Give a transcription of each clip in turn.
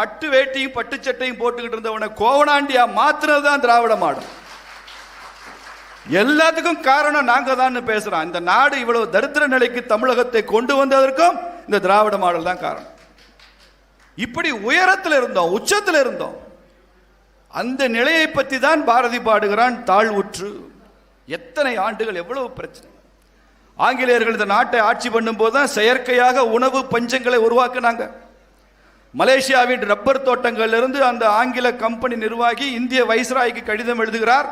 பட்டு வேட்டியும் பட்டு சட்டையும் போட்டுக்கிட்டு இருந்தவனை கோவனாண்டியா மாத்துறது தான் திராவிட மாடல். எல்லாத்துக்கும் காரணம் நாங்க தான் பேசுறோம். இந்த நாடு இவ்வளவு தரித்திர நிலைக்கு தமிழகத்தை கொண்டு வந்ததற்கும் இந்த திராவிட மாடல் தான் காரணம். இப்படி உயரத்தில் இருந்தோம் உச்சத்தில் இருந்தோம். அந்த நிலையை பற்றி தான் பாரதி பாடுகிறான் தாழ்வுற்று எத்தனை ஆண்டுகள் எவ்வளவு பிரச்சனை. ஆங்கிலேயர்கள் இந்த நாட்டை ஆட்சி பண்ணும்போது தான் செயற்கையாக உணவு பஞ்சங்களை உருவாக்குனாங்க. மலேசியாவின் ரப்பர் தோட்டங்களிலிருந்து அந்த ஆங்கில கம்பெனி நிர்வாகி இந்திய வைஸ்ராய்க்கு கடிதம் எழுதுகிறார்.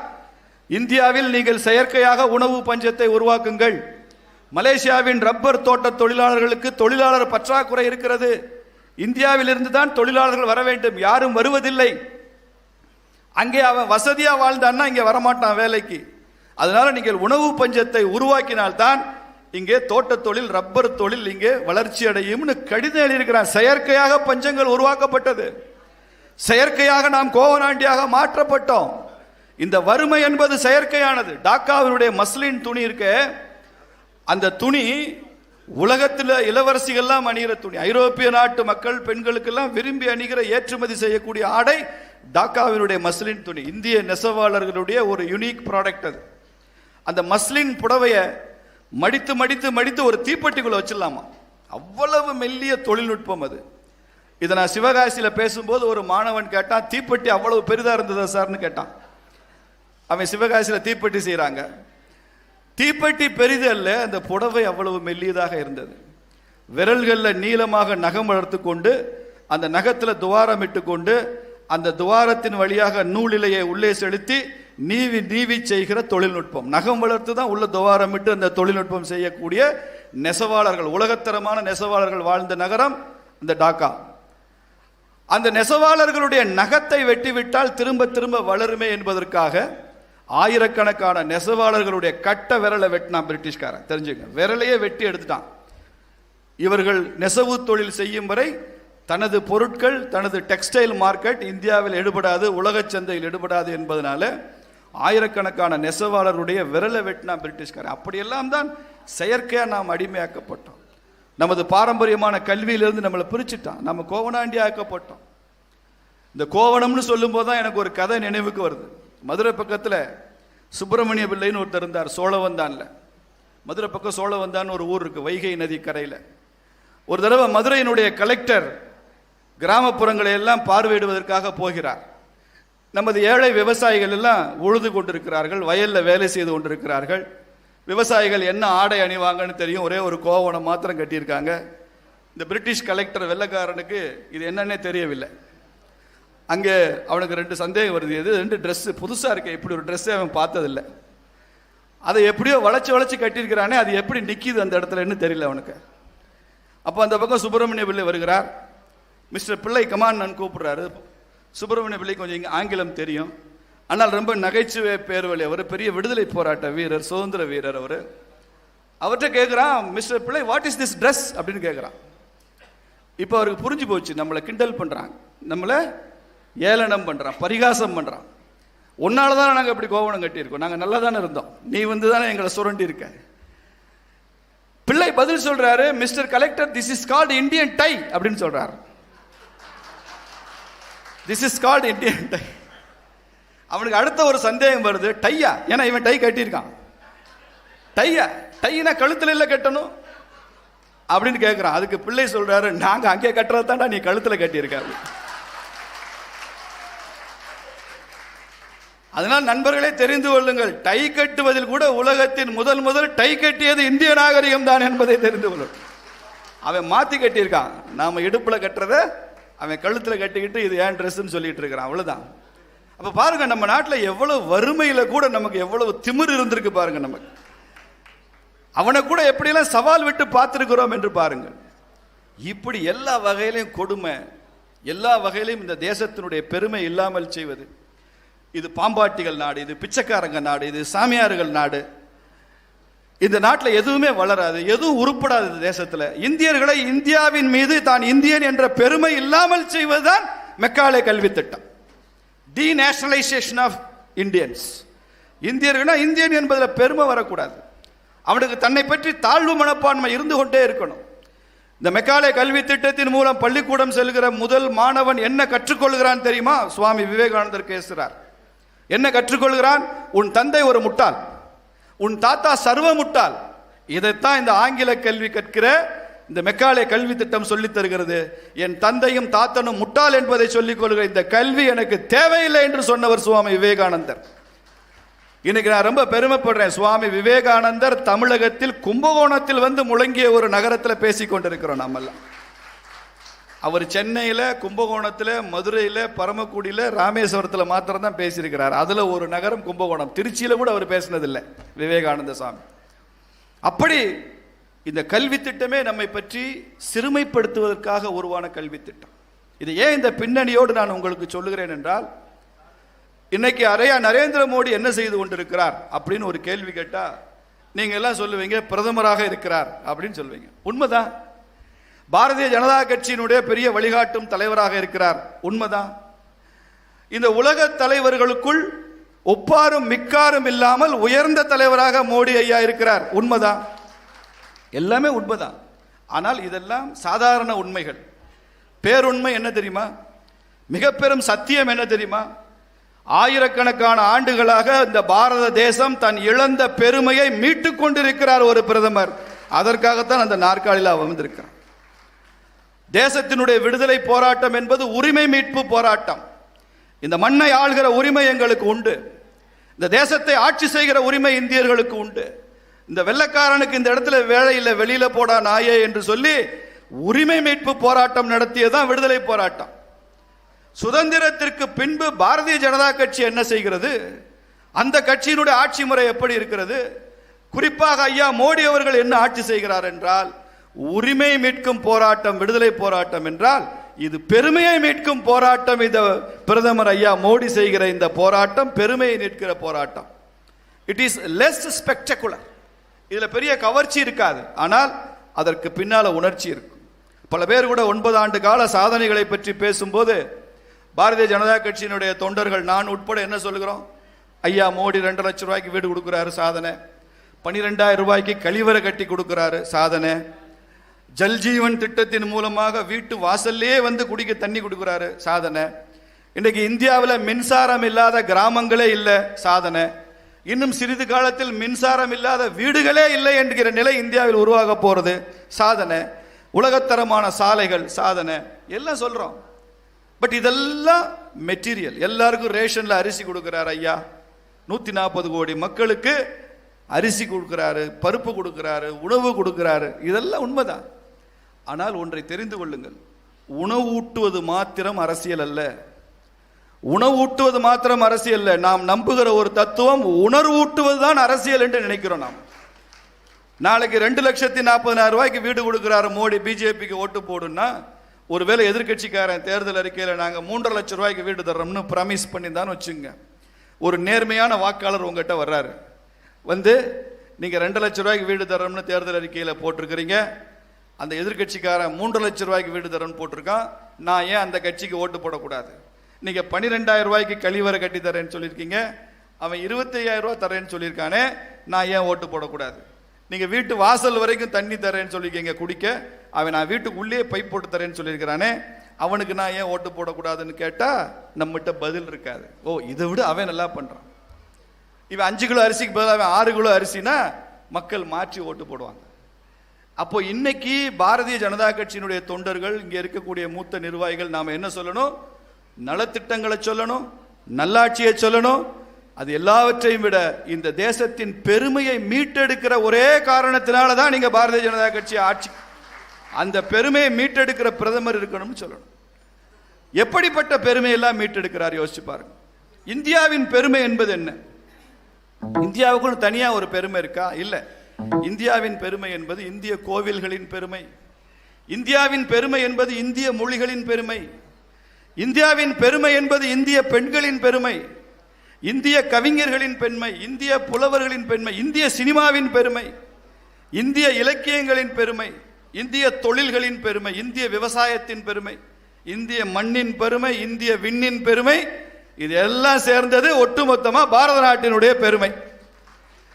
இந்தியாவில் நீங்கள் செயற்கையாக உணவு பஞ்சத்தை உருவாக்குங்கள். மலேசியாவின் ரப்பர் தோட்ட தொழிலாளர்களுக்கு தொழிலாளர் பற்றாக்குறை இருக்கிறது. இந்தியாவிலிருந்து தான் தொழிலாளர்கள் வர வேண்டும். யாரும் வருவதில்லை. அங்கே அவன் வசதியாக வாழ்ந்தான்னா இங்கே வரமாட்டான் வேலைக்கு. அதனால நீங்கள் உணவு பஞ்சத்தை உருவாக்கினால்தான் இங்கே தோட்ட தொழில் ரப்பர் தொழில் இங்கே வளர்ச்சி அடையும்னு கடிதம் எழுதியிருக்கிறான். செயற்கையாக பஞ்சங்கள் உருவாக்கப்பட்டது. செயற்கையாக நாம் கோவனாண்டியாக மாற்றப்பட்டோம். இந்த வறுமை என்பது செயற்கையானது. டாக்காவினுடைய மஸ்லின் துணி இருக்க அந்த துணி உலகத்தில் இளவரசிகள்லாம் அணிகிற துணி. ஐரோப்பிய நாட்டு மக்கள் பெண்களுக்கெல்லாம் விரும்பி அணிகிற ஏற்றுமதி செய்யக்கூடிய ஆடை டாக்காவினுடைய மஸ்லின் துணி. இந்திய நெசவாளர்களுடைய ஒரு யுனிக் ப்ராடக்ட் அது. அந்த மஸ்லின் புடவையை மடித்து மடித்து மடித்து ஒரு தீப்பெட்டிக்குள்ள வச்சிடலாமா? அவ்வளவு மெல்லிய தொழில்நுட்பம் அது. இதை நான் சிவகாசியில் பேசும்போது ஒரு மாணவன் கேட்டான் தீப்பெட்டி அவ்வளவு பெரிதாக இருந்ததா சார்னு கேட்டான். அவன் சிவகாசியில் தீப்பெட்டி செய்கிறாங்க தீப்பெட்டி பெரிது அல்ல அந்த புடவை அவ்வளவு மெல்லியதாக இருந்தது. விரல்களில் நீளமாக நகம் வளர்த்து கொண்டு அந்த நகத்தில் துவாரம் இட்டு கொண்டு அந்த துவாரத்தின் வழியாக நூலிலையை உள்ளே செலுத்தி நீவி நீவி செய்கிற தொழில்நுட்பம். நகம் வளர்த்து தான் உள்ள துவாரமிட்டு அந்த தொழில்நுட்பம் செய்யக்கூடிய நெசவாளர்கள் உலகத்தரமான நெசவாளர்கள் வாழ்ந்த நகரம் இந்த டாக்கா. அந்த நெசவாளர்களுடைய நகத்தை வெட்டிவிட்டால் திரும்ப திரும்ப வளருமே என்பதற்காக ஆயிரக்கணக்கான நெசவாளர்களுடைய கட்ட விரலை வெட்டினான் பிரிட்டிஷ்காரன். தெரிஞ்சுங்க. விரலையே வெட்டி எடுத்துட்டான். இவர்கள் நெசவு தொழில் செய்யும் வரை தனது பொருட்கள் தனது டெக்ஸ்டைல் மார்க்கெட் இந்தியாவில் எடுபடாது உலகச் சந்தையில் எடுபடாது என்பதனால ஆயிரக்கணக்கான நெசவாளருடைய விரலை வெட்டினா பிரிட்டிஷ்காரன். அப்படியெல்லாம் தான் செயற்கையாக நாம் அடிமையாக்கப்பட்டோம். நமது பாரம்பரியமான கல்வியிலிருந்து நம்மளை பிரிச்சுட்டான். நம்ம கோவனாண்டி ஆக்கப்பட்டோம் இந்த கோவணம்னு சொல்லும்போது தான் எனக்கு ஒரு கதை நினைவுக்கு வருது. மதுரை பக்கத்தில் சுப்பிரமணிய பிள்ளைன்னு ஒருத்தர் இருந்தார் சோழவந்தான்ல. மதுரை பக்கம் சோழவந்தான்னு ஒரு ஊர் இருக்குது வைகை நதி கரையில். ஒரு தடவை மதுரையினுடைய கலெக்டர் கிராமப்புறங்களை எல்லாம் பார்வையிடுவதற்காக போகிறார். நமது ஏழை விவசாயிகள் எல்லாம் உழுது கொண்டிருக்கிறார்கள் வயலில் வேலை செய்து கொண்டிருக்கிறார்கள். விவசாயிகள் என்ன ஆடை அணிவாங்கன்னு தெரியும் ஒரே ஒரு கோவணம் மாத்திரம் கட்டியிருக்காங்க. இந்த பிரிட்டிஷ் கலெக்டர் வெள்ளைக்காரனுக்கு இது என்னன்னே தெரியவில்லை. அங்கே அவனுக்கு ரெண்டு சந்தேகம் வருது எது ரெண்டு ட்ரெஸ்ஸு புதுசாக இருக்கு இப்படி ஒரு ட்ரெஸ்ஸே அவன் பார்த்ததில்லை. அதை எப்படியோ வளைச்சி வளைச்சி கட்டியிருக்கிறானே அது எப்படி நிற்கிது அந்த இடத்துலன்னு தெரியல அவனுக்கு. அப்போ அந்த பக்கம் சுப்பிரமணிய பிள்ளை வருகிறார். மிஸ்டர் பிள்ளை கமான் நான் கூப்பிடுறாரு. சுப்பிரமணிய பிள்ளை கொஞ்சம் இங்கே ஆங்கிலம் தெரியும். ஆனால் ரொம்ப நகைச்சுவை பேர்வழி அவர் பெரிய விடுதலை போராட்ட வீரர் சுதந்திர வீரர் அவர். அவர்கிட்ட கேட்குறான் மிஸ்டர் பிள்ளை வாட் இஸ் திஸ் ட்ரெஸ் அப்படின்னு கேட்குறான் இப்போ அவருக்கு புரிஞ்சு போச்சு நம்மளை கிண்டல் பண்ணுறாங்க நம்மளை ஏளனம் பண்ணுறான் பரிகாசம் பண்ணுறான் உன்னால தான் நாங்கள் இப்படி கோவணம் கட்டியிருக்கோம். நாங்கள் நல்லா தானே இருந்தோம். நீ வந்து தானே எங்களை சுரண்டி இருக்க பிள்ளை பதில் சொல்கிறாரு mister collector this is called Indian tie அப்படின்னு சொல்கிறாரு this is called Indian tie அவனுக்கு அடுத்த ஒரு சந்தேகம் வருது டையா? ஏன்னா இவன் டை கட்டியிருக்கான். டையா? டையினா கழுத்துல இல்லை கட்டணும்? அப்படின்னு கேட்குறான் அதுக்கு பிள்ளை சொல்றாரு நாங்க அங்கே கட்டுறது தான்டா நீ கழுத்துல கட்டியிருக்காரு அதனால் நண்பர்களே தெரிந்து கொள்ளுங்கள். டை கட்டுவதில் கூட உலகத்தின் முதல் முதல் டை கட்டியது இந்திய நாகரிகம் தான் என்பதை தெரிந்து கொள்ளும் அவன் மாத்தி கட்டியிருக்கான். நாம இடுப்புல கட்டுறத அவன் கழுத்தில் கட்டிக்கிட்டு இது ஏன் ட்ரெஸ்ன்னு சொல்லிட்டு இருக்கிறான். அவ்வளோதான் அப்போ பாருங்க நம்ம நாட்டில் எவ்வளோ வறுமையில் கூட நமக்கு எவ்வளவு திமிர் இருந்திருக்கு பாருங்க நமக்கு. அவனை கூட எப்படியெல்லாம் சவால் விட்டு பார்த்துருக்கிறோம் என்று பாருங்கள். இப்படி எல்லா வகையிலையும் கொடுமை எல்லா வகையிலையும் இந்த தேசத்தினுடைய பெருமை இல்லாமல் செய்வது. இது பாம்பாட்டிகள் நாடு இது பிச்சைக்காரங்க நாடு இது சாமியார்கள் நாடு. இந்த நாட்டில் எதுவுமே வளராது எதுவும் உருப்படாது தேசத்தில். இந்தியர்களை இந்தியாவின் மீது தான் இந்தியன் என்ற பெருமை இல்லாமல் செய்வதுதான் மெக்காலே கல்வி திட்டம். டி நேஷனலைசேஷன் ஆஃப் இந்தியன்ஸ் இந்தியர்கள்னா இந்தியன் என்பதில் பெருமை வரக்கூடாது. அவனுக்கு தன்னை பற்றி தாழ்வு மனப்பான்மை இருந்து கொண்டே இருக்கணும். இந்த மெக்காலே கல்வி திட்டத்தின் மூலம் பள்ளிக்கூடம் செல்கிற முதல் மாணவன் என்ன கற்றுக்கொள்கிறான் தெரியுமா? சுவாமி விவேகானந்தர் பேசுகிறார் என்ன கற்றுக்கொள்கிறான்? உன் தந்தை ஒரு முட்டாள். உன் தாத்தா சர்வ முட்டாள் இதைத்தான் இந்த ஆங்கில கல்வி கற்கிற இந்த மெக்காலே கல்வி திட்டம் சொல்லித் தருகிறது. என் தந்தையும் தாத்தனும் முட்டாள் என்பதை சொல்லிக் கொள்கிற இந்த கல்வி எனக்கு தேவையில்லை என்று சொன்னவர் சுவாமி விவேகானந்தர். இன்னைக்கு நான் ரொம்ப பெருமைப்படுறேன். சுவாமி விவேகானந்தர் தமிழகத்தில் கும்பகோணத்தில் வந்து முழங்கிய ஒரு நகரத்தில் பேசிக்கொண்டிருக்கிறோம் நம்மெல்லாம் அவர் சென்னையில் கும்பகோணத்தில் மதுரையில் பரமக்குடியில் ராமேஸ்வரத்தில் மாத்திரம் தான் பேசியிருக்கிறார். அதில் ஒரு நகரம் கும்பகோணம். திருச்சியில் கூட அவர் பேசினதில்லை விவேகானந்த சாமி. அப்படி இந்த கல்வி திட்டமே நம்மை பற்றி சிறுமைப்படுத்துவதற்காக உருவான கல்வி திட்டம். இது ஏன் இந்த பின்னணியோடு நான் உங்களுக்கு சொல்லுகிறேன் என்றால் இன்னைக்கு அரையா நரேந்திர மோடி என்ன செய்து கொண்டிருக்கிறார் அப்படின்னு ஒரு கேள்வி கேட்டால் நீங்கள் எல்லாம் சொல்லுவீங்க பிரதமராக இருக்கிறார் அப்படின்னு சொல்லுவீங்க. உண்மைதான். பாரதிய ஜனதா கட்சியினுடைய பெரிய வழிகாட்டும் தலைவராக இருக்கிறார். உண்மைதான். இந்த உலக தலைவர்களுக்குள் ஒப்பாரும் மிக்காரும் இல்லாமல் உயர்ந்த தலைவராக மோடி ஐயா இருக்கிறார். உண்மைதான். எல்லாமே உண்மைதான். ஆனால் இதெல்லாம் சாதாரண உண்மைகள். பேருண்மை என்ன தெரியுமா? மிக பெரும் சத்தியம் என்ன தெரியுமா? ஆயிரக்கணக்கான ஆண்டுகளாக இந்த பாரத தேசம் தன் இழந்த பெருமையை மீட்டுக் கொண்டிருக்கிறார் ஒரு பிரதமர். அதற்காகத்தான் அந்த நாற்காலியில் அமர்ந்திருக்கிறார் தேசத்தினுடைய விடுதலை போராட்டம் என்பது உரிமை மீட்பு போராட்டம். இந்த மண்ணை ஆள்கிற உரிமை எங்களுக்கு உண்டு. இந்த தேசத்தை ஆட்சி செய்கிற உரிமை இந்தியர்களுக்கு உண்டு. இந்த வெள்ளக்காரனுக்கு இந்த இடத்துல வேலை இல்லை வெளியில போடா நாயே என்று சொல்லி உரிமை மீட்பு போராட்டம் நடத்தியதான் விடுதலை போராட்டம். சுதந்திரத்திற்கு பின்பு பாரதிய ஜனதா கட்சி என்ன செய்கிறது? அந்த கட்சியினுடைய ஆட்சி முறை எப்படி இருக்கிறது? குறிப்பாக ஐயா மோடி அவர்கள் என்ன ஆட்சி செய்கிறார் என்றால் உரிமை மீட்கும் போராட்டம் விடுதலை போராட்டம் என்றால் இது பெருமையை மீட்கும் போராட்டம். இந்த பிரதமர் ஐயா மோடி செய்கிற இந்த போராட்டம் பெருமையை நிற்கிற போராட்டம். இட் இஸ் லெஸ் ஸ்பெக்டகுலர் இதில் பெரிய கவர்ச்சி இருக்காது. ஆனால் அதற்கு பின்னால் உணர்ச்சி இருக்கும். பல பேர் கூட ஒன்பது ஆண்டு கால சாதனைகளை பற்றி பேசும்போது பாரதிய ஜனதா கட்சியினுடைய தொண்டர்கள் நான் உட்பட என்ன சொல்லுகிறோம்? ஐயா மோடி ரெண்டு லட்சம் ரூபாய்க்கு வீடு கொடுக்குறாரு சாதனை. பன்னிரெண்டாயிரம் ரூபாய்க்கு கழிவறை கட்டி கொடுக்குறாரு சாதனை. ஜல்ஜீவன் திட்டத்தின் மூலமாக வீட்டு வாசல்லே வந்து குடிக்க தண்ணி கொடுக்குறாரு சாதனை. இன்றைக்கு இந்தியாவில் மின்சாரம் இல்லாத கிராமங்களே இல்லை சாதனை. இன்னும் சிறிது காலத்தில் மின்சாரம் இல்லாத வீடுகளே இல்லை என்கிற நிலை இந்தியாவில் உருவாக போகிறது சாதனை. உலகத்தரமான சாலைகள் சாதனை. எல்லாம் சொல்கிறோம் பட் இதெல்லாம் மெட்டீரியல். எல்லாருக்கும் ரேஷனில் அரிசி கொடுக்குறாரு ஐயா. நூற்றி நாற்பது கோடி மக்களுக்கு அரிசி கொடுக்குறாரு பருப்பு கொடுக்குறாரு உணவு கொடுக்குறாரு. இதெல்லாம் உண்மைதான். ஆனால் ஒன்றை தெரிந்து கொள்ளுங்கள். உணவூட்டுவது மாத்திரம் அரசியல் அல்ல. உணவூட்டுவது மாத்திரம் அரசியல் அல்ல. நாம் நம்புகிற ஒரு தத்துவம் உணர்வூட்டுவது தான் அரசியல் என்று நினைக்கிறோம் நாம். நாளைக்கு ரெண்டு லட்சத்தி நாற்பதாயிரம் ரூபாய்க்கு வீடு கொடுக்குறாரு மோடி பிஜேபிக்கு ஓட்டு போடுன்னா ஒருவேளை எதிர்க்கட்சிக்காரன் தேர்தல் அறிக்கையில் நாங்கள் மூன்றரை லட்சம் ரூபாய்க்கு வீடு தர்றோம்னு ப்ராமிஸ் பண்ணியிருந்தான்னு வச்சுங்க. ஒரு நேர்மையான வாக்காளர் உங்ககிட்ட வர்றாரு. வந்து நீங்கள் ரெண்டு லட்சம் ரூபாய்க்கு வீடு தர்றோம்னு தேர்தல் அறிக்கையில் போட்டிருக்கிறீங்க. அந்த எதிர்க்கட்சிக்காரன் மூன்று லட்சம் ரூபாய்க்கு வீடு தரேன்னு போட்டிருக்கான். நான் ஏன் அந்த கட்சிக்கு ஓட்டு போடக்கூடாது? நீங்கள் பன்னிரெண்டாயிரம் ரூபாய்க்கு கழிவறை கட்டி தரேன்னு சொல்லியிருக்கீங்க. அவன் இருபத்தையாயிரம் ரூபா தரேன்னு சொல்லியிருக்கானே. நான் ஏன் ஓட்டு போடக்கூடாது? நீங்கள் வீட்டு வாசல் வரைக்கும் தண்ணி தரேன்னு சொல்லியிருக்கீங்க குடிக்க. அவன் நான் வீட்டுக்கு உள்ளே பைப் போட்டு தரேன்னு சொல்லியிருக்கிறானே. அவனுக்கு நான் ஏன் ஓட்டு போடக்கூடாதுன்னு கேட்டால் நம்மகிட்ட பதில் இருக்காது. ஓ இதை விட அவன் நல்லா பண்ணுறான் இவன் அஞ்சு கிலோ அரிசிக்கு பதிலாக அவன் ஆறு கிலோ அரிசினா மக்கள் மாற்றி ஓட்டு போடுவாங்க. அப்போ இன்னைக்கு பாரதிய ஜனதா கட்சியினுடைய தொண்டர்கள் இங்கே இருக்கக்கூடிய மூத்த நிர்வாகிகள் நாம் என்ன சொல்லணும்? நலத்திட்டங்களை சொல்லணும் நல்லாட்சியை சொல்லணும். அது எல்லாவற்றையும் விட இந்த தேசத்தின் பெருமையை மீட்டெடுக்கிற ஒரே காரணத்தினால தான் நீங்கள் பாரதிய ஜனதா கட்சி ஆட்சி. அந்த பெருமையை மீட்டெடுக்கிற பிரதமர் இருக்கணும்னு சொல்லணும். எப்படிப்பட்ட பெருமையெல்லாம் மீட்டெடுக்கிறார் யோசிச்சு பாருங்க. இந்தியாவின் பெருமை என்பது என்ன? இந்தியாவுக்குன்னு தனியாக ஒரு பெருமை இருக்கா? இல்லை. இந்தியாவின் பெருமை என்பது இந்திய கோவில்களின் பெருமை. இந்தியாவின் பெருமை என்பது இந்திய மொழிகளின் பெருமை. இந்தியாவின் பெருமை என்பது இந்திய பெண்களின் பெருமை. இந்திய கவிஞர்களின் பெருமை இந்திய புலவர்களின் பெருமை இந்திய சினிமாவின் பெருமை இந்திய இலக்கியங்களின் பெருமை இந்திய தொழில்களின் பெருமை இந்திய விவசாயத்தின் பெருமை இந்திய மண்ணின் பெருமை இந்திய விண்ணின் பெருமை இது எல்லாம் சேர்ந்தது ஒட்டுமொத்தமாக பாரத நாட்டினுடைய பெருமை.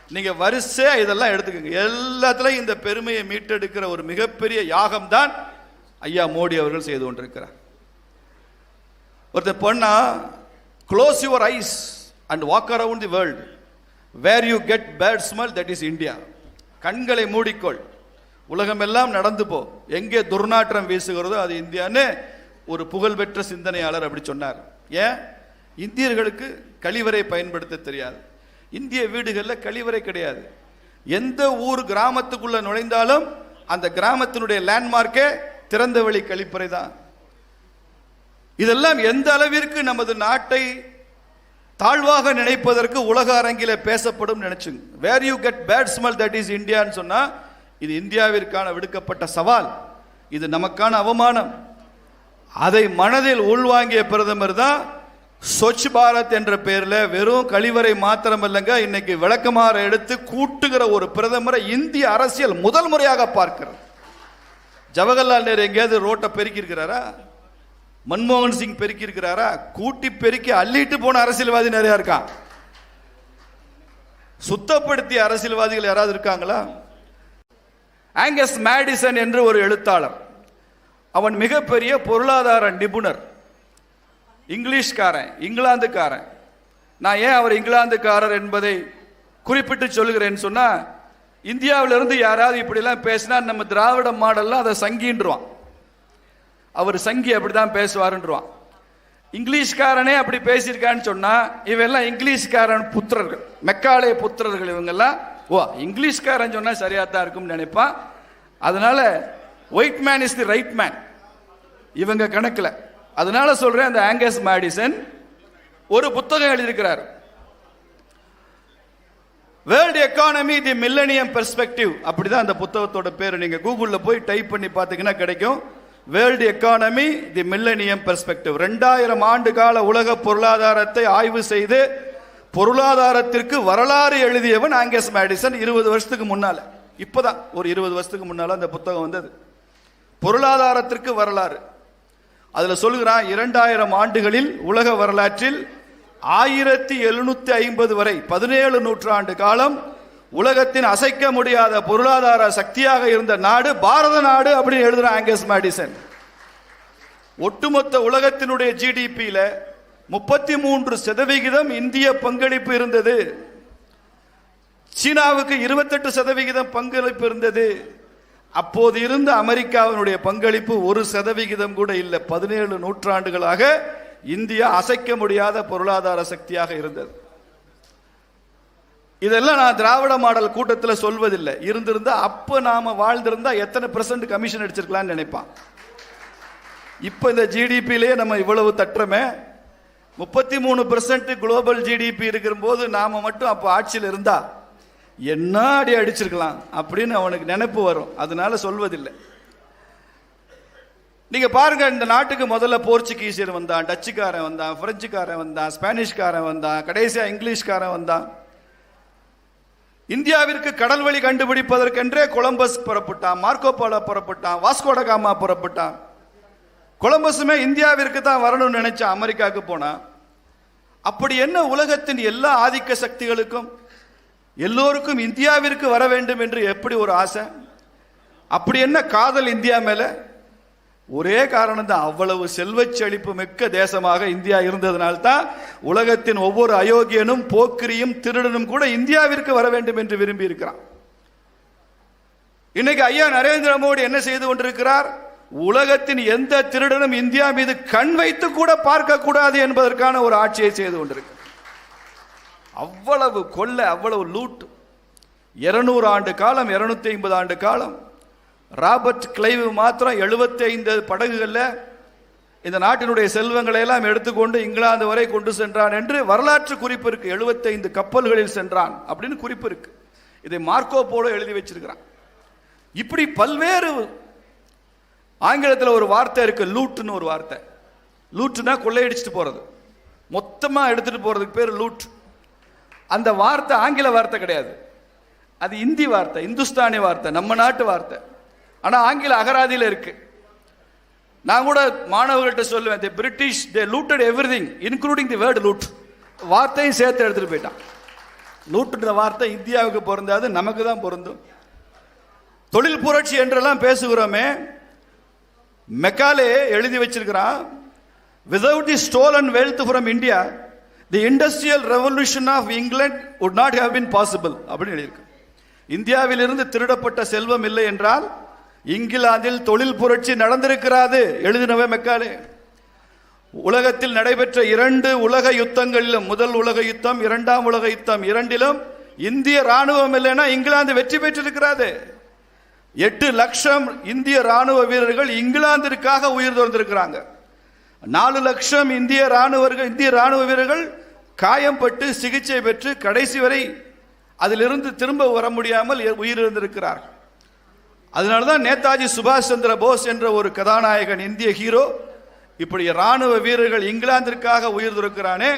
நீங்க வரிசையா இதெல்லாம் எடுத்துக்கோங்க. எல்லாத்துலயும் இந்த பெருமையை மீட்டெடுக்கிற ஒரு மிகப்பெரிய யாகம் தான் ஐயா மோடி அவர்கள் செய்து கொண்டிருக்கிறார். ஒருத்தர் பொண்ணா close your eyes and walk around the world where you get bad smell that is India கண்களை மூடிக்கொள். உலகமெல்லாம் நடந்து போ. எங்கே துர்நாற்றம் வீசுகிறதோ அது இந்தியான்னு ஒரு புகழ்பெற்ற சிந்தனையாளர் அப்படி சொன்னார். ஏன்? இந்தியர்களுக்கு கழிவறை பயன்படுத்த தெரியாது. இந்திய வீடுகளில் கழிவறை கிடையாது. எந்த ஊர் கிராமத்துக்குள்ள நுழைந்தாலும் அந்த கிராமத்தினுடைய லேண்ட்மார்க்கே திறந்த வழி கழிப்பறை தான். இதெல்லாம் எந்த அளவிற்கு நமது நாட்டை தாழ்வாக நினைப்பதற்கு உலக அரங்கில பேசப்படும் நினைச்சுங்க. Where you get bad smell that is இந்தியான்னு சொன்னா இது இந்தியாவிற்கான விடுக்கப்பட்ட சவால். இது நமக்கான அவமானம். அதை மனதில் உள்வாங்கிய பிரதமர் தான் ஸ்வச் பாரத் என்ற பெயரில் வெறும் கழிவறை மாத்திரம் இல்லைங்க இன்னைக்கு விளக்கமாற எடுத்து கூட்டுகிற ஒரு பிரதமரை இந்திய அரசியல் முதல் முறையாக பார்க்கிறது. ஜவஹர்லால் நேரு எங்கேயாவது ரோட்டை பெருக்கியிருக்கிறாரா? மன்மோகன் சிங் பெருக்கியிருக்கிறாரா? கூட்டி பெருக்கி அள்ளிட்டு போன அரசியல்வாதி நிறையா இருக்கான் சுத்தப்படுத்திய அரசியல்வாதிகள் யாராவது இருக்காங்களா? ஆங்கஸ் மேடிசன் என்று ஒரு எழுத்தாளர். அவன் மிகப்பெரிய பொருளாதார நிபுணர். இங்கிலீஷ்காரன் இங்கிலாந்துக்காரன். நான் ஏன் அவர் இங்கிலாந்துக்காரர் என்பதை குறிப்பிட்டு சொல்லுகிறேன்னு சொன்னால் இந்தியாவிலிருந்து யாராவது இப்படிலாம் பேசினா நம்ம திராவிட மாடல்லாம் அதை சங்கின்றுவான். அவர் சங்கி அப்படிதான் பேசுவாருன்றான் இங்கிலீஷ்காரனே அப்படி பேசியிருக்கான்னு சொன்னால் இவெல்லாம் இங்கிலீஷ்காரன் புத்திரர்கள் மெக்காலய புத்திரர்கள் இவங்கெல்லாம். ஓ இங்கிலீஷ்காரன் சொன்னால் சரியாக தான் இருக்கும்னு நினைப்பான். அதனால white man is the right man இவங்க கணக்கில். அதனால சொல்றேன் அந்த ஆங்கஸ் மேடிசன் ஒரு புத்தகம் எழுதியிருக்கிறார். World economy the millennium perspective அப்படிதான் அந்த புத்தகத்தோட பேர். நீங்க கூகுளில் போய் டைப் பண்ணி பார்த்தீங்கன்னா கிடைக்கும். World economy the millennium perspective ரெண்டாயிரம் ஆண்டு கால உலக பொருளாதாரத்தை ஆய்வு செய்து பொருளாதாரத்திற்கு வரலாறு எழுதியவன் ஆங்கஸ் மேடிசன் இருபது வருஷத்துக்கு முன்னால. இப்போதான் ஒரு இருபது வருஷத்துக்கு முன்னால அந்த புத்தகம் வந்தது. பொருளாதாரத்திற்கு வரலாறு. அதில் சொல்லுகிறான் இரண்டாயிரம் ஆண்டுகளில் உலக வரலாற்றில் ஆயிரத்தி எழுநூத்தி ஐம்பது வரை பதினேழு நூற்றாண்டு காலம் உலகத்தின் அசைக்க முடியாத பொருளாதார சக்தியாக இருந்த நாடு பாரத நாடு அப்படின்னு எழுதுறான் ஆங்கஸ் மேடிசன். ஒட்டுமொத்த உலகத்தினுடைய ஜிடிபியில் முப்பத்தி மூன்று சதவிகிதம் இந்திய பங்களிப்பு இருந்தது. சீனாவுக்கு இருபத்தெட்டு சதவிகிதம் பங்களிப்பு இருந்தது. அப்போது இருந்த அமெரிக்காவினுடைய பங்களிப்பு ஒரு சதவிகிதம் கூட இல்லை. பதினேழு நூற்றாண்டுகளாக இந்தியா அசைக்க முடியாத பொருளாதார சக்தியாக இருந்தது. இதெல்லாம் நான் திராவிட மாடல் கூட்டத்தில் சொல்வதில்லை. இருந்திருந்தா அப்ப நாம வாழ்ந்திருந்தா எத்தனை பெர்சன்ட் கமிஷன் அடிச்சிருக்கலாம்னு நினைப்பான். இப்ப இந்த ஜிடிபியிலேயே நம்ம இவ்வளவு தட்டுறமே. முப்பத்தி மூணு பெர்சன்ட் குளோபல் ஜிடிபி இருக்கிற போது நாம மட்டும் அப்போ ஆட்சியில் இருந்தா என்ன அடி அடிச்சிருக்கலாம் அப்படின்னு அவனுக்கு நினைப்பு வரும். அதனால சொல்வதில்லை. நீங்க பாருங்க இந்த நாட்டுக்கு முதல்ல போர்ச்சுகீசியர் வந்தான் டச்சுக்காரன் வந்தான் பிரெஞ்சுக்காரன் வந்தான் ஸ்பானிஷ்காரன் வந்தான் கடைசியா இங்கிலீஷ்காரன் வந்தான். இந்தியாவிற்கு கடல் வழி கண்டுபிடிப்பதற்கென்றே கொலம்பஸ் புறப்பட்டான் மார்க்கோ போலோ புறப்பட்டான் வாஸ்கோடகாமா புறப்பட்டான். கொலம்பஸுமே இந்தியாவிற்கு தான் வரணும்னு நினைச்சான் அமெரிக்காவுக்கு போனான். அப்படி என்ன உலகத்தின் எல்லா ஆதிக்க சக்திகளுக்கும் எல்லோருக்கும் இந்தியாவிற்கு வர வேண்டும் என்று எப்படி ஒரு ஆசை? அப்படி என்ன காதல் இந்தியா மேல? ஒரே காரணம் தான் அவ்வளவு செல்வச் செழிப்பு மிக்க தேசமாக இந்தியா இருந்ததனால்தான் உலகத்தின் ஒவ்வொரு அயோக்கியனும் போக்கிரியும் திருடனும் கூட இந்தியாவிற்கு வர வேண்டும் என்று விரும்பி இருக்கிறான் இன்னைக்கு ஐயா நரேந்திர மோடி என்ன செய்து கொண்டிருக்கிறார்? உலகத்தின் எந்த திருடனும் இந்தியா மீது கண் வைத்து கூட பார்க்க கூடாது என்பதற்கான ஒரு ஆட்சியை செய்து கொண்டிருக்கிறார். அவ்வளவு கொள்ள அவ்வளவு லூட் இருநூறு ஆண்டு காலம் இருநூத்தி ஐம்பது ஆண்டு காலம். ராபர்ட் கிளைவு மாத்திரம் எழுபத்தி ஐந்து படகுகளில் இந்த நாட்டினுடைய செல்வங்களை எல்லாம் எடுத்துக்கொண்டு இங்கிலாந்து வரை கொண்டு சென்றான் என்று வரலாற்று குறிப்பு இருக்கு. 75 கப்பல்களில் சென்றான் அப்படின்னு குறிப்பு இருக்கு. இதை மார்க்கோ போல எழுதி வச்சிருக்கிறான். இப்படி பல்வேறு ஆங்கிலத்தில் ஒரு வார்த்தை இருக்கு லூட்டுன்னு ஒரு வார்த்தை. லூட்னா கொள்ளையடிச்சிட்டு போறது. மொத்தமாக எடுத்துட்டு போறதுக்கு பேர் லூட் அந்த வார்த்தை ஆங்கில வார்த்தை கிடையாது. அது இந்தி வார்த்தை இந்துஸ்தானி வார்த்தை நம்ம நாட்டு வார்த்தை. ஆனால் ஆங்கில அகராதியில் இருக்கு. நான் கூட மாணவர்கள்ட்ட சொல்லுவேன் the British they looted everything including the word loot வார்த்தையும் சேர்த்து எடுத்துகிட்டு போயிட்டான். லூட்டுன்ற வார்த்தை இந்தியாவுக்கு பொருந்தாது நமக்கு தான் பொருந்தும். தொழில் புரட்சி என்றெல்லாம் பேசுகிறோமே மெக்காலே எழுதி வச்சிருக்கிறான் without the stolen wealth from India the industrial revolution of England would not have been possible அப்படின்னு எழுதியிருக்கு. இந்தியாவிலிருந்து திருடப்பட்ட செல்வம் இல்லை என்றால் இங்கிலாந்தில் தொழில் புரட்சி நடந்திருக்கிறாது எழுதினவே மெக்காலே. உலகத்தில் நடைபெற்ற இரண்டு உலக யுத்தங்களிலும் முதல் உலக யுத்தம் இரண்டாம் உலக யுத்தம் இரண்டிலும் இந்திய ராணுவம் இல்லைன்னா இங்கிலாந்து வெற்றி பெற்றிருக்கிறது. எட்டு லட்சம் இந்திய ராணுவ வீரர்கள் இங்கிலாந்திற்காக உயிர் துறந்திருக்கிறாங்க நாலு லட்சம் இந்திய ராணுவர்கள் இந்திய ராணுவ வீரர்கள் காயம்பட்டு சிகிச்சை பெற்று கடைசி வரை அதிலிருந்து திரும்ப வர முடியாமல் உயிரிழந்திருக்கிறார்கள். அதனால தான் நேதாஜி சுபாஷ் சந்திர போஸ் என்ற ஒரு கதாநாயகன் இந்திய ஹீரோ இப்படி ராணுவ வீரர்கள் இங்கிலாந்திற்காக உயிர் துறக்கிறானே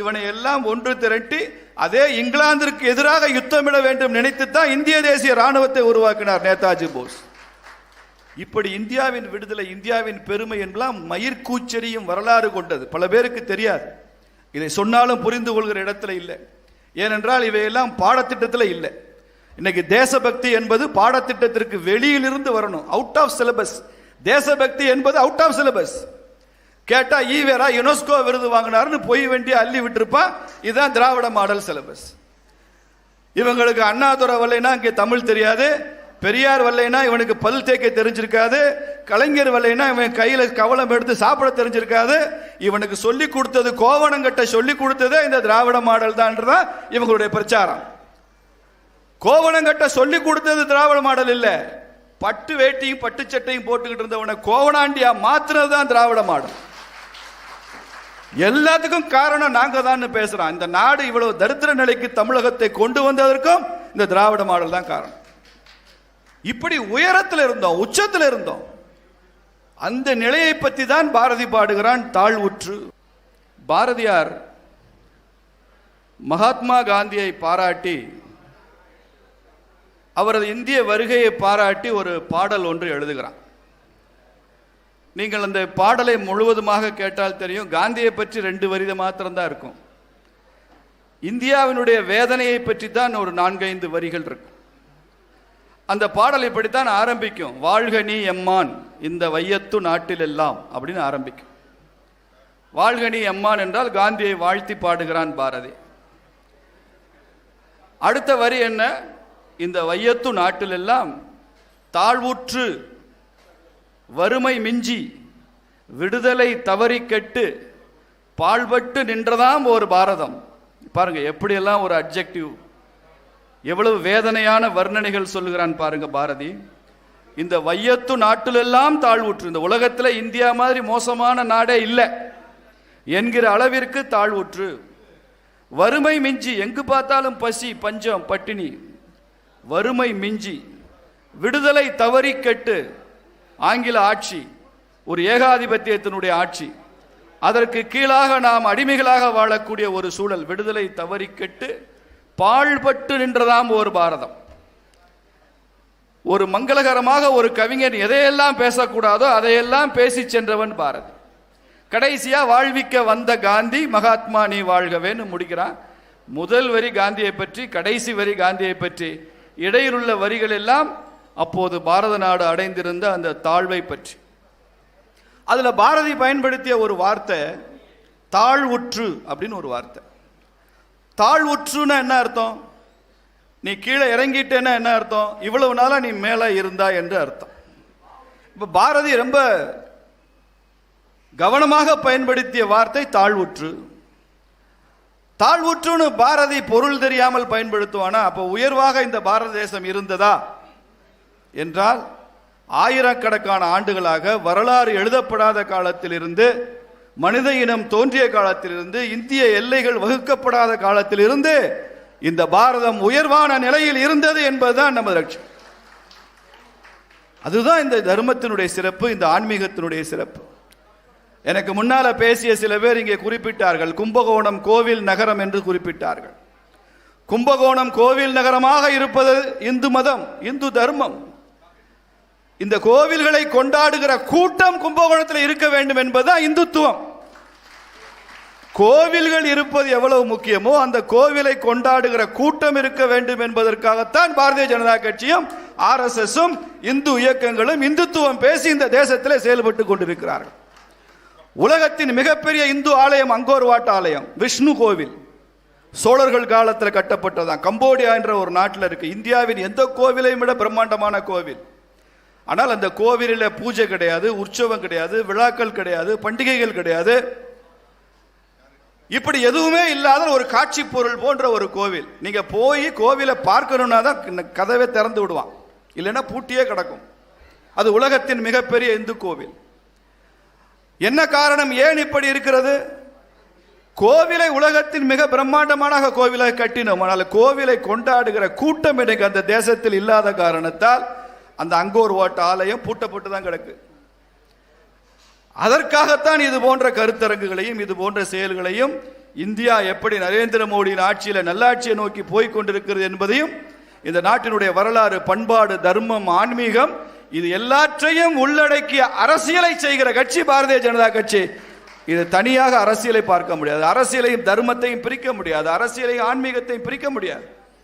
இவனை எல்லாம் ஒன்று திரட்டி அதே இங்கிலாந்திற்கு எதிராக யுத்தமிட வேண்டும் நினைத்து தான் இந்திய தேசிய ராணுவத்தை உருவாக்கினார் நேதாஜி போஸ். இப்படி இந்தியாவின் விடுதலை இந்தியாவின் பெருமை என்பெல்லாம் மயிர்கூச்சரியும் வரலாறு கொண்டது. பல பேருக்கு தெரியாது. இதை சொன்னாலும் புரிந்து கொள்கிற இடத்துல இல்லை. ஏனென்றால் இவையெல்லாம் பாடத்திட்டத்தில் இல்லை. இன்னைக்கு தேசபக்தி என்பது பாடத்திட்டத்திற்கு வெளியிலிருந்து வரணும். அவுட் ஆஃப் சிலபஸ் தேசபக்தி என்பது அவுட் ஆஃப் சிலபஸ் கேட்டா ஈவேரா யுனெஸ்கோ விருது வாங்கினாருன்னு போய் வேண்டிய அள்ளி விட்டுருப்பான் இதுதான் திராவிட மாடல் சிலபஸ் இவங்களுக்கு அண்ணாதுரை வரலைன்னா இங்கே தமிழ் தெரியாது. பெரியார் வரலைன்னா இவனுக்கு பல் தேக்க தெரிஞ்சிருக்காது கலைஞர் வரலைன்னா இவன் கையில் கவலம் எடுத்து சாப்பிட தெரிஞ்சிருக்காது. இவனுக்கு சொல்லி கொடுத்தது கோவணங்கிட்ட சொல்லி கொடுத்ததே இந்த திராவிட மாடல் தான்றதான் இவங்களுடைய பிரச்சாரம். கோவணங்கட்ட சொல்லி கொடுத்தது திராவிட மாடல் இல்லை. பட்டு வேட்டியும் பட்டு சட்டையும் போட்டுக்கிட்டு இருந்தவனை கோவணாண்டியா மாத்துறது தான் திராவிட மாடல். எல்லாத்துக்கும் காரணம் நாங்க தான் பேசுறோம். இந்த நாடு இவ்வளவு தரித்திர நிலைக்கு தமிழகத்தை கொண்டு வந்ததற்கும் இந்த திராவிட மாடல் தான் காரணம். இப்படி உயரத்தில் இருந்தோம் உச்சத்தில் இருந்தோம். அந்த நிலையை பற்றி தான் பாரதி பாடுகிறான் தாழ்வுற்று. பாரதியார் மகாத்மா காந்தியை பாராட்டி அவரது இந்திய வருகையை பாராட்டி ஒரு பாடல் ஒன்று எழுதுகிறான். நீங்கள் அந்த பாடலை முழுவதுமாக கேட்டால் தெரியும் காந்தியை பற்றி ரெண்டு வரித மாத்திரம்தான் இருக்கும். இந்தியாவினுடைய வேதனையை பற்றி தான் ஒரு நான்கைந்து வரிகள் இருக்கும். அந்த பாடல் இப்படித்தான் ஆரம்பிக்கும். வாழ்க நீ எம்மான் இந்த வையத்து நாட்டில் எல்லாம் அப்படின்னு ஆரம்பிக்கும். வாழ்க நீ எம்மான் என்றால் காந்தியை வாழ்த்தி பாடுகிறான் பாரதி. அடுத்த வரி என்ன? இந்த வையத்து நாட்டிலெல்லாம் தாழ்வுற்று வறுமை மிஞ்சி விடுதலை தவறி கெட்டு பாழ்பட்டு நின்றதாம் ஒரு பாரதம். பாருங்க எப்படியெல்லாம் ஒரு அப்ஜெக்டிவ் எவ்வளவு வேதனையான வர்ணனைகள் சொல்லுகிறான் பாருங்க பாரதி. இந்த வையத்து நாட்டிலெல்லாம் தாழ்வுற்று இந்த உலகத்தில் இந்தியா மாதிரி மோசமான நாடே இல்லை. என்கிற அளவிற்கு தாழ்வுற்று வறுமை மிஞ்சி எங்கு பார்த்தாலும் பசி பஞ்சம் பட்டினி. வறுமை மிஞ்சி விடுதலை தவறி கெட்டு ஆங்கில ஆட்சி ஒரு ஏகாதிபத்தியத்தினுடைய ஆட்சி. அதற்கு கீழாக நாம் அடிமைகளாக வாழக்கூடிய ஒரு சூழல். விடுதலை தவறி கெட்டு பாழ்பட்டு நின்றதாம் ஒரு பாரதம். ஒரு மங்களகரமாக ஒரு கவிஞன் எதையெல்லாம் பேசக்கூடாதோ அதையெல்லாம் பேசி சென்றவன் பாரதி. கடைசியா வாழ்விக்க வந்த காந்தி மகாத்மா நீ வாழ்கவேன்னு முடிக்கிறான். முதல் வரி காந்தியை பற்றி கடைசி வரி காந்தியை பற்றி இடையிலுள்ள வரிகள் எல்லாம் அப்போது பாரத நாடு அடைந்திருந்த அந்த தாழ்வை பற்றி. அதுல பாரதி பயன்படுத்திய ஒரு வார்த்தை தாழ்வுற்று அப்படின்னு ஒரு வார்த்தை. தாழ்வுற்றுன்னா என்ன அர்த்தம்? நீ கீழே இறங்கிட்டேன்னா என்ன அர்த்தம்? இவ்வளவு நாளாக நீ மேலே இருந்தா என்று அர்த்தம். இப்போ பாரதி ரொம்ப கவனமாக பயன்படுத்திய வார்த்தை தாழ்வுற்று. தாழ்வுற்றுன்னு பாரதி பொருள் தெரியாமல் பயன்படுத்துவானா? அப்போ உயர்வாக இந்த பாரத தேசம் இருந்ததா? என்றால் ஆயிரக்கணக்கான ஆண்டுகளாக வரலாறு எழுதப்படாத காலத்திலிருந்து மனித இனம் தோன்றிய காலத்திலிருந்து இந்திய எல்லைகள் வகுக்கப்படாத காலத்திலிருந்து இந்த பாரதம் உயர்வான நிலையில் இருந்தது என்பதுதான் நமது லட்சியம். அதுதான் இந்த தர்மத்தினுடைய சிறப்பு இந்த ஆன்மீகத்தினுடைய சிறப்பு. எனக்கு முன்னால பேசிய சில பேர் இங்கே குறிப்பிட்டார்கள் கும்பகோணம் கோவில் நகரம் என்று குறிப்பிட்டார்கள். கும்பகோணம் கோவில் நகரமாக இருப்பது இந்து மதம் இந்து தர்மம். இந்த கோவில்களை கொண்டாடுகிற கூட்டம் கும்பகோணத்தில் இருக்க வேண்டும் என்பதுதான் இந்துத்துவம். கோவில்கள் இருப்பது எவ்வளவு முக்கியமோ அந்த கோவிலை கொண்டாடுகிற கூட்டம் இருக்க வேண்டும் என்பதற்காகத்தான் பாரதிய ஜனதா கட்சியும் ஆர்எஸ்எஸும் இந்து இயக்கங்களும் இந்துத்துவம் பேசி இந்த தேசத்தில் செயல்பட்டு கொண்டிருக்கிறார்கள். உலகத்தின் மிகப்பெரிய இந்து ஆலயம் அங்கோர் வாட் ஆலயம் விஷ்ணு கோவில். சோழர்கள் காலத்தில் கட்டப்பட்டதான் கம்போடியா என்ற ஒரு நாட்டில் இருக்கு. இந்தியாவின் எந்த கோவிலையும் விட பிரம்மாண்டமான கோவில். ஆனால் அந்த கோவிலில் பூஜை கிடையாது உற்சவம் கிடையாது விழாக்கள் கிடையாது பண்டிகைகள் கிடையாது. இப்படி எதுவுமே இல்லாத ஒரு காட்சி பொருள் போன்ற ஒரு கோவில். நீங்க போய் கோவிலை பார்க்கணும்னா தான் கதவை திறந்து விடுவான். இல்லைன்னா பூட்டியே கிடக்கும். அது உலகத்தின் மிகப்பெரிய இந்து கோவில். என்ன காரணம்? ஏன் இப்படி இருக்கிறது? கோவிலை உலகத்தின் மிக பிரம்மாண்டமான கோவிலை கட்டினோம். ஆனால் கோவிலை கொண்டாடுகிற கூட்டம் எனக்கு அந்த தேசத்தில் இல்லாத காரணத்தால் அந்த அங்கோர் ஓட்ட ஆலயம் பூட்டப்பட்டு தான் கிடக்கு. அதற்காகத்தான் இது போன்ற கருத்தரங்குகளையும் இது போன்ற செயல்களையும் இந்தியா எப்படி நரேந்திர மோடியின் ஆட்சியில் நல்லாட்சியை நோக்கி போய்கொண்டிருக்கிறது என்பதையும் இந்த நாட்டினுடைய வரலாறு பண்பாடு தர்மம் ஆன்மீகம் இது எல்லாற்றையும் உள்ளடக்கிய அரசியலை செய்கிற கட்சி பாரதிய ஜனதா கட்சி. இது தனியாக அரசியலை பார்க்க முடியாது. அரசியலையும் தர்மத்தையும் பிரிக்க முடியாது. அரசியலையும் ஆன்மீகத்தையும் பிரிக்க முடியாது.